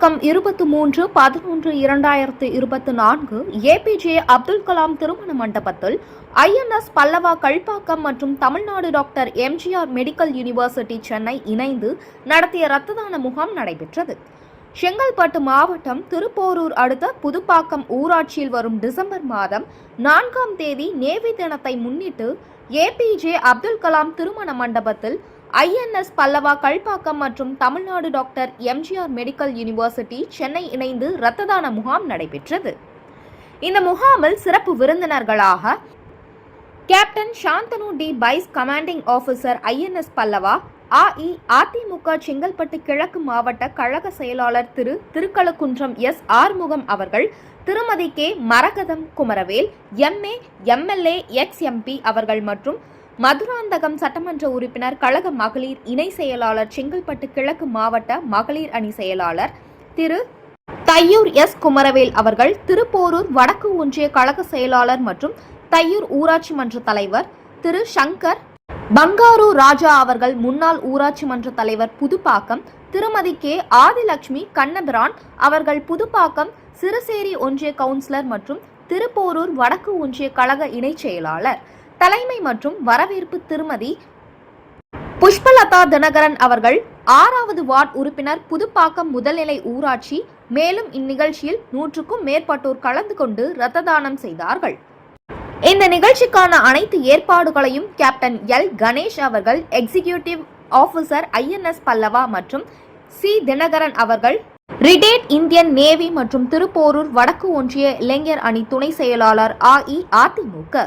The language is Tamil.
புதுப்பாக்கம் இருபத்தி மூன்று பதினொன்று இரண்டாயிரத்து இருபத்தி நான்கு ஏபிஜே அப்துல் கலாம் திருமண மண்டபத்தில் ஐஎன்எஸ் பல்லவா கல்பாக்கம் மற்றும் Tamil Nadu doctor MGR medical university Chennai இணைந்து நடத்திய இரத்த தான முகாம் நடைபெற்றது. செங்கல்பட்டு மாவட்டம் திருப்போரூர் அடுத்த புதுப்பாக்கம் ஊராட்சியில் வரும் டிசம்பர் மாதம் நான்காம் தேதி நேவி தினத்தை முன்னிட்டு ஏபிஜே அப்துல் கலாம் திருமண மண்டபத்தில் ஐஎன்எஸ் பல்லவா கல்பாக்கம் மற்றும் Tamil Nadu doctor MGR medical university Chennai இணைந்து இரத்த தான முகாம் நடைபெற்றது. இந்த முகாமில் சிறப்பு விருந்தினர்களாக captain Shantanu D Pais commanding officer INS Pallava AIADMK Chengalpattu கிழக்கு மாவட்ட கழக செயலாளர் திரு திருக்கலக்குன்றம் எஸ் ஆறுமுகம் அவர்கள் திருமதி K Maragatham Kumaravel MA MLA ex MP அவர்கள் மற்றும் மதுராந்தகம் சட்டமன்ற உறுப்பினர் கழக மகளிர் இணை செயலாளர் செங்கல்பட்டு கிழக்கு மாவட்ட மகளிர் அணி செயலாளர் திரு தையூர் எஸ் குமரவேல் அவர்கள் திருப்போரூர் வடக்கு ஒன்றிய கழக செயலாளர் மற்றும் தையூர் ஊராட்சி மன்ற தலைவர் திரு சங்கர் பங்காரு ராஜா அவர்கள் முன்னாள் ஊராட்சி மன்ற தலைவர் புதுப்பாக்கம் திருமதி கே ஆதிலட்சுமி கண்ணபிரான் அவர்கள் புதுப்பாக்கம் சிறுசேரி ஒன்றிய கவுன்சிலர் மற்றும் திருப்போரூர் வடக்கு ஒன்றிய கழக இணைச் செயலாளர். தலைமை மற்றும் வரவேற்பு திருமதி புஷ்பலதா தினகரன் அவர்கள் ஆறாவது வார்டு உறுப்பினர் புதுப்பாக்கம் முதல்நிலை ஊராட்சி மேலும் இந்நிகழ்ச்சியில் நூற்றுக்கும் மேற்பட்டோர் கலந்து கொண்டு ரத்த தானம் செய்தார்கள். இந்த நிகழ்ச்சிக்கான அனைத்து ஏற்பாடுகளையும் கேப்டன் எல். கணேஷ் அவர்கள் எக்ஸிகியூட்டிவ் ஆஃபீஸர் ஐஎன்எஸ் பல்லவா மற்றும் சி. தினகரன் அவர்கள் ரிடேட் இந்தியன் நேவி மற்றும் திருப்போரூர் வடக்கு ஒன்றிய இளைஞர் அணி துணை செயலாளர் அஇஅதிமுக